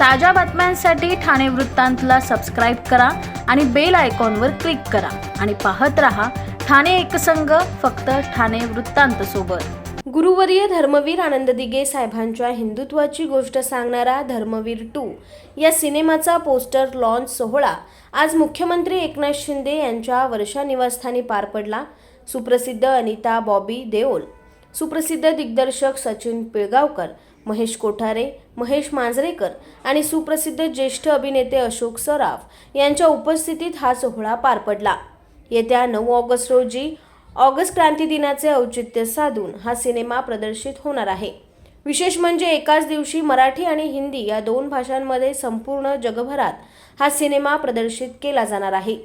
ताज्या बातम्यांसाठी ठाणे वृत्तांतला सबस्क्राईब करा आणि बेल आयकॉनवर क्लिक करा. आणि पाहत रहा ठाणे एकसंघ फक्त ठाणे वृत्तांत सोबत. गुरुवर्य धर्मवीर आनंद दिगे साहेबांच्या हिंदुत्वाची गोष्ट सांगणारा धर्मवीर टू या सिनेमाचा पोस्टर लॉन्च सोहळा आज मुख्यमंत्री एकनाथ शिंदे यांच्या वर्षा निवासस्थानी पार पडला. सुप्रसिद्ध अनिता बॉबी देओल. सुप्रसिद्ध दिग्दर्शक सचिन पिळगावकर महेश कोठारे महेश मांजरेकर आणि सुप्रसिद्ध ज्येष्ठ अभिनेते अशोक सराफ यांच्या उपस्थितीत हा सोहळा पार पडला. येत्या नऊ ऑगस्ट रोजी ऑगस्ट क्रांती दिनाचे औचित्य साधून हा सिनेमा प्रदर्शित होणार आहे. विशेष म्हणजे एकाच दिवशी मराठी आणि हिंदी या दोन भाषांमध्ये संपूर्ण जगभरात हा सिनेमा प्रदर्शित केला जाणार आहे.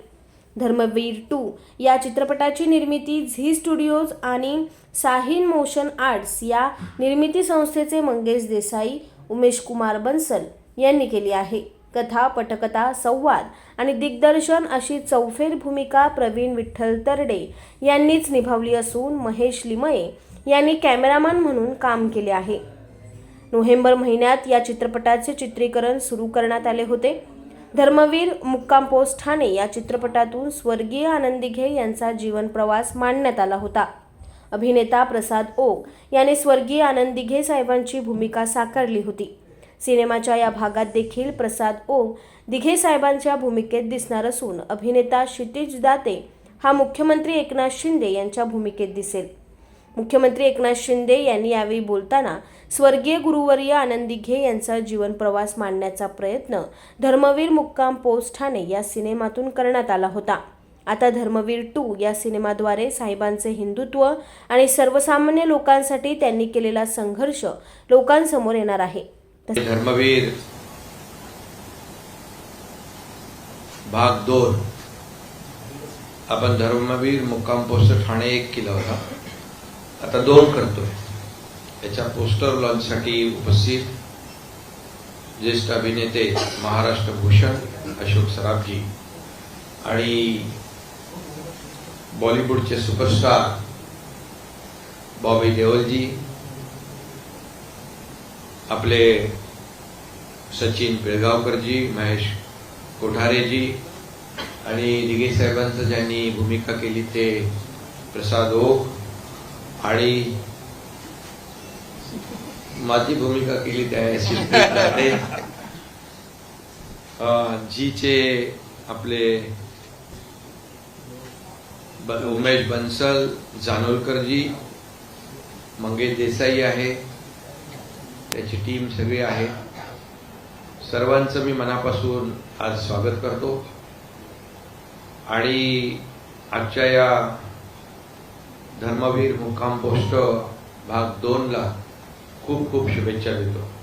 धर्मवीर टू. या चित्रपटाची निर्मिती झी स्टुडिओज आणि साहिन मोशन आर्ट्स या निर्मिती संस्थेचे मंगेश देसाई उमेश कुमार बन्सल यांनी केली आहे. कथा पटकथा संवाद आणि दिग्दर्शन अशी चौफेर भूमिका प्रवीण विठ्ठल तरडे यांनीच निभावली असून महेश लिमये यांनी कॅमेरामॅन म्हणून काम केले आहे. नोव्हेंबर महिन्यात या चित्रपटाचे चित्रीकरण सुरू करण्यात आले होते. धर्मवीर मुक्काम पोस्ट ठाणे या चित्रपटातून स्वर्गीय आनंद यांचा जीवनप्रवास मांडण्यात आला होता. अभिनेता प्रसाद ओक याने स्वर्गीय आनंद दिघे साहेबांची भूमिका साकारली होती. सिनेमाच्या या भागात देखील प्रसाद ओक दिघे साहेबांच्या भूमिकेत दिसणार असून अभिनेता क्षितिज दाते हा मुख्यमंत्री एकनाथ शिंदे यांच्या भूमिकेत दिसेल. मुख्यमंत्री एकनाथ शिंदे यांनी यावेळी बोलताना स्वर्गीय गुरुवर्य आनंदी घे यांचा जीवन प्रवास मांडण्याचा प्रयत्न धर्मवीर मुक्काम पोस्ट ठाणे या सिनेमातून करण्यात आला होता. आता धर्मवीर टू या सिनेमाद्वारे साहेबांचे हिंदुत्व आणि सर्वसामान्य लोकांसाठी त्यांनी केलेला संघर्ष लोकांसमोर येणार आहे. धर्मवीर भाग दोन आपण धर्मवीर मुक्काम पोस्ट ठाणे एक केला होता. आता दोन करतोय. याच्या पोस्टर लॉन्चसाठी उपस्थित ज्येष्ठ अभिनेते महाराष्ट्र भूषण अशोक सराफजी आणि बॉलिवूडचे सुपरस्टार बॉबी देओलजी आपले सचिन पिळगावकरजी महेश कोठारेजी आणि दिघे साहेबांचं ज्यांनी भूमिका केली ते प्रसाद ओक आणि माझी भूमिका केली त्या जीचे आपले उमेश बन्सल जानोलकरजी मंगेश देसाई आहे. त्याची टीम सगळी आहे. सर्वांचं मी मनापासून आज स्वागत करतो. आणि आजच्या या धर्मवीर मुक्काम पोस्ट भाग दोनला खूप खूप शुभेच्छा देतो.